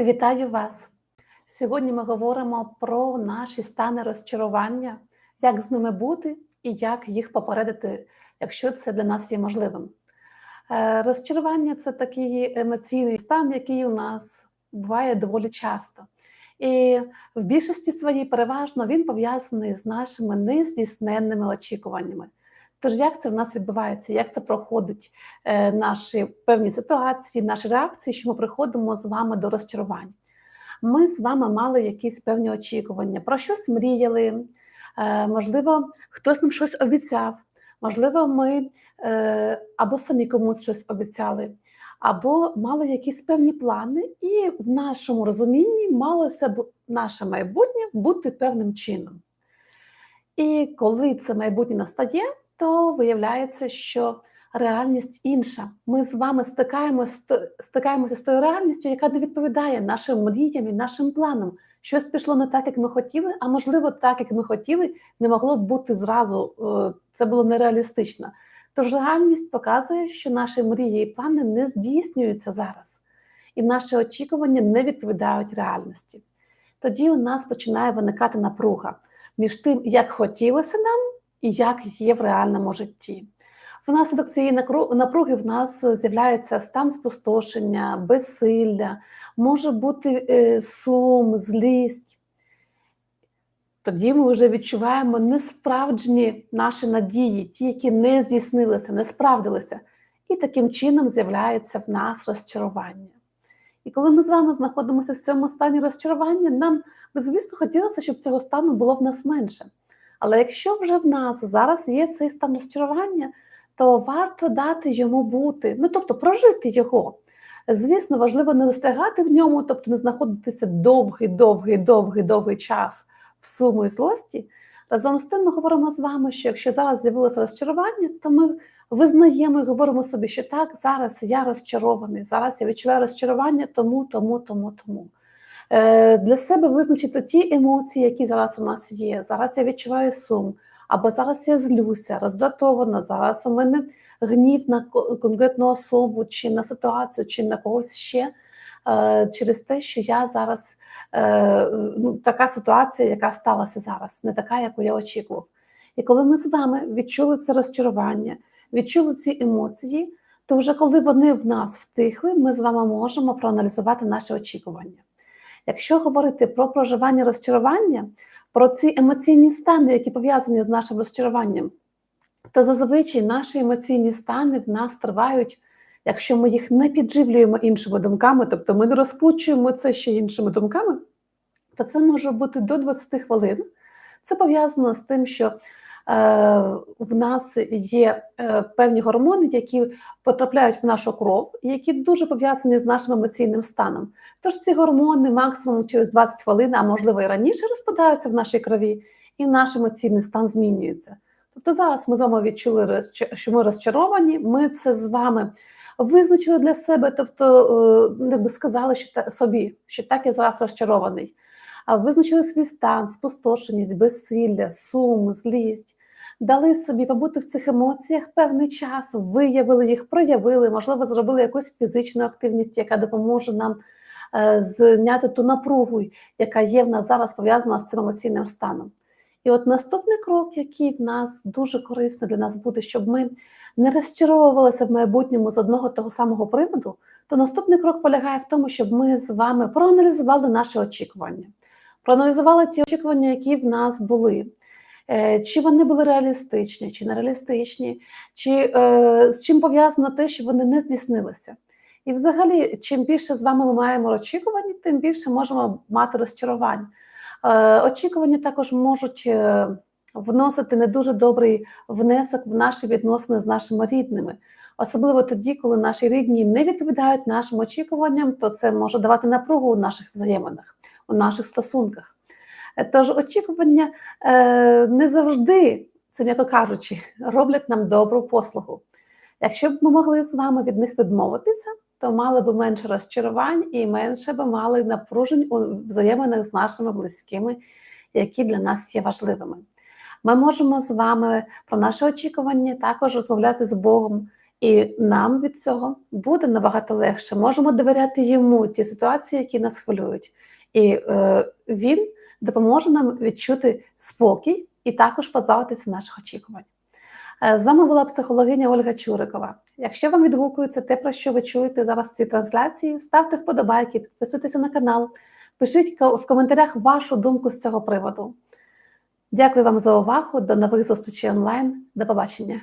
Вітаю вас! Сьогодні ми говоримо про наші стани розчарування, як з ними бути і як їх попередити, якщо це для нас є можливим. Е, Розчарування це такий емоційний стан, який у нас буває доволі часто. І в більшості своїй переважно він пов'язаний з нашими нездійсненними очікуваннями. Тож, як це в нас відбувається, як це проходить е, наші певні ситуації, наші реакції, що ми приходимо з вами до розчарувань? Ми з вами мали якісь певні очікування, про щось мріяли, е, можливо, хтось нам щось обіцяв, можливо, ми е, або самі комусь щось обіцяли, або мали якісь певні плани, і в нашому розумінні малося наше майбутнє бути певним чином. І коли це майбутнє настає, то виявляється, що реальність інша. Ми з вами стикаємося, стикаємося з тою реальністю, яка не відповідає нашим мріям і нашим планам. Щось пішло не так, як ми хотіли, а можливо, так, як ми хотіли, не могло б бути зразу. е, Це було нереалістично. Тож реальність показує, що наші мрії і плани не здійснюються зараз, і наші очікування не відповідають реальності. Тоді у нас починає виникати напруга між тим, як хотілося нам і як є в реальному житті. Внаслідок цієї напруги в нас з'являється стан спустошення, безсилля, може бути е, сум, злість. Тоді ми вже відчуваємо несправджені наші надії, ті, які не здійснилися, не справдилися. І таким чином з'являється в нас розчарування. І коли ми з вами знаходимося в цьому стані розчарування, нам звісно, хотілося, щоб цього стану було в нас менше. Але якщо вже в нас зараз є цей стан розчарування, то варто дати йому бути, ну тобто прожити його. Звісно, важливо не застрягати в ньому, тобто не знаходитися довгий, довгий, довгий, довгий час в суму і злості. Разом з тим ми говоримо з вами, що якщо зараз з'явилося розчарування, то ми визнаємо і говоримо собі, що так, зараз я розчарований, зараз я відчуваю розчарування тому, тому, тому, тому. Е, Для себе визначити ті емоції, які зараз у нас є. Зараз я відчуваю сум, або зараз я злюся, роздратована, зараз у мене гнів на конкретну особу, чи на ситуацію, чи на когось ще. е, Через те, що я зараз е, ну, така ситуація, яка сталася зараз, не така, яку я очікував. І коли ми з вами відчули це розчарування, відчули ці емоції, то вже коли вони в нас втихли, ми з вами можемо проаналізувати наші очікування. Якщо говорити про проживання розчарування, про ці емоційні стани, які пов'язані з нашим розчаруванням, то зазвичай наші емоційні стани в нас тривають, якщо ми їх не підживлюємо іншими думками, тобто ми не розпучуємо це ще іншими думками, то це може бути до 20 хвилин. Це пов'язано з тим, що в нас є е, певні гормони, які потрапляють в нашу кров, які дуже пов'язані з нашим емоційним станом. Тож ці гормони максимум через 20 хвилин, а можливо і раніше розпадаються в нашій крові, і наш емоційний стан змінюється. Тобто зараз ми з вами відчули, що ми розчаровані, ми це з вами визначили для себе, тобто, е, якби сказали що собі, що так я зараз розчарований. Визначили свій стан, спустошеність, безсилля, сум, злість, дали собі побути в цих емоціях певний час, виявили їх, проявили, можливо, зробили якусь фізичну активність, яка допоможе нам е, зняти ту напругу, яка є в нас зараз пов'язана з цим емоційним станом. І от наступний крок, який в нас дуже корисний для нас буде, щоб ми не розчаровувалися в майбутньому з одного того самого приводу, то наступний крок полягає в тому, щоб ми з вами проаналізували наші очікування, проаналізували ті очікування, які в нас були. Е, Чи вони були реалістичні, чи нереалістичні, чи е, з чим пов'язано те, що вони не здійснилися. І взагалі, чим більше з вами ми маємо очікувань, тим більше можемо мати розчарувань. Е, Очікування також можуть е, вносити не дуже добрий внесок в наші відносини з нашими рідними. Особливо тоді, коли наші рідні не відповідають нашим очікуванням, то це може давати напругу у наших взаєминах, у наших стосунках. Тож очікування е, не завжди, це м'яко кажучи, роблять нам добру послугу. Якщо б ми могли з вами від них відмовитися, то мали б менше розчарувань і менше б мали напружень у взаєминах з нашими близькими, які для нас є важливими. Ми можемо з вами про наші очікування також розмовляти з Богом І нам від цього буде набагато легше. Можемо довіряти йому ті ситуації, які нас хвилюють. І е, він допоможе нам відчути спокій і також позбавитися наших очікувань. Е, З вами була психологиня Ольга Чурикова. Якщо вам відгукується те, про що ви чуєте зараз в цій трансляції, ставте вподобайки, підписуйтеся на канал, пишіть в коментарях вашу думку з цього приводу. Дякую вам за увагу. До нових зустрічей онлайн. До побачення.